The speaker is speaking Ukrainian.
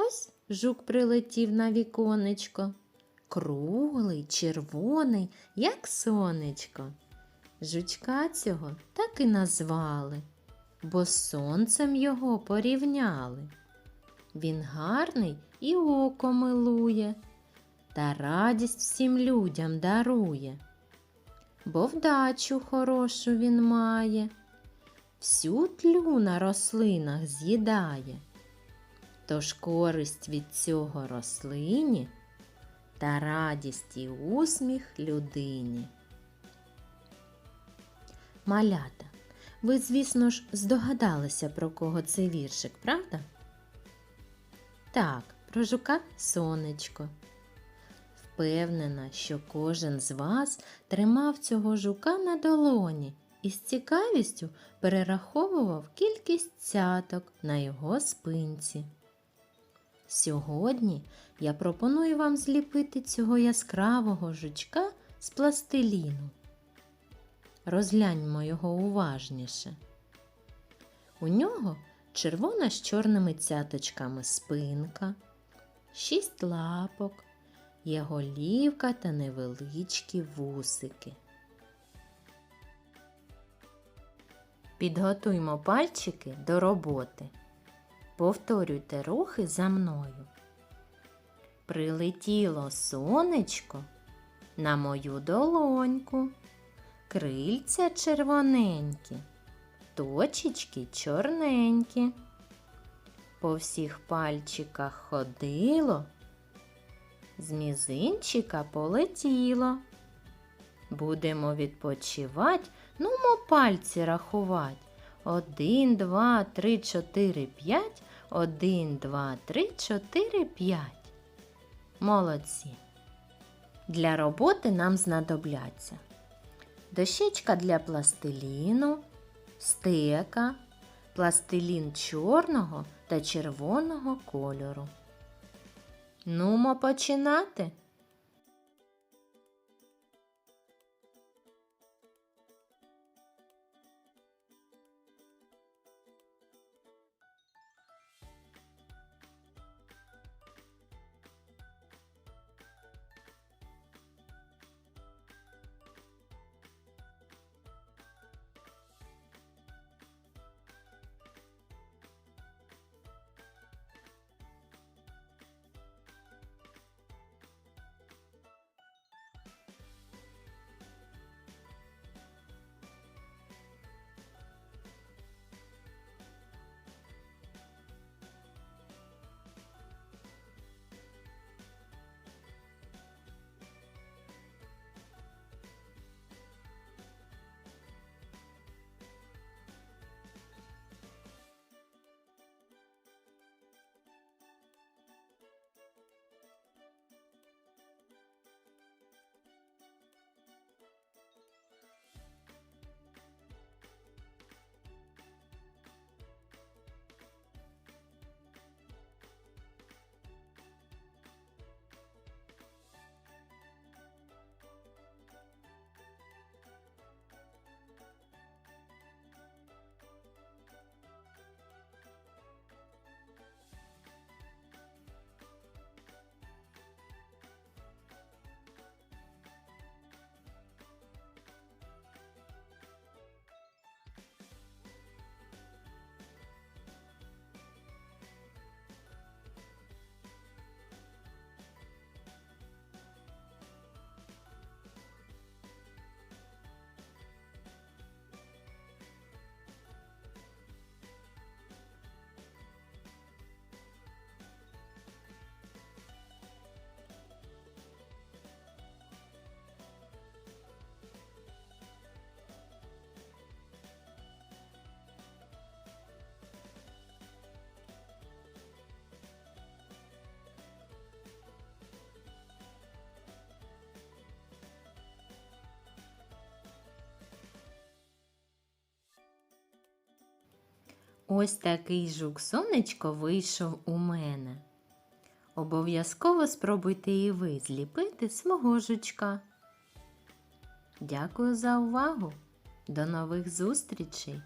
Ось жук прилетів на віконечко. Круглий, червоний, як сонечко. Жучка цього так і назвали, бо сонцем його порівняли. Він гарний і око милує, та радість всім людям дарує, бо вдачу хорошу він має, всю тлю на рослинах з'їдає. Тож користь від цього рослині та радість і усміх людині. Малята, ви, звісно ж, здогадалися, про кого цей віршик, правда? Так, про жука сонечко. Впевнена, що кожен з вас тримав цього жука на долоні і з цікавістю перераховував кількість цяток на його спинці. Сьогодні я пропоную вам зліпити цього яскравого жучка з пластиліну. Розгляньмо його уважніше. У нього червона з чорними цяточками спинка, шість лапок, є голівка та невеличкі вусики. Підготуймо пальчики до роботи. Повторюйте рухи за мною. Прилетіло сонечко на мою долоньку, крильця червоненькі, точечки чорненькі. По всіх пальчиках ходило, з мізинчика полетіло. Будемо відпочивать, нумо пальці рахувати. Один, два, три, чотири, п'ять. Один, два, три, чотири, п'ять. Молодці. Для роботи нам знадобляться дощечка для пластиліну, стека, пластилін чорного та червоного кольору. Нумо починати. Ось такий жук сонечко вийшов у мене. Обов'язково спробуйте і ви зліпити свого жучка. Дякую за увагу. До нових зустрічей!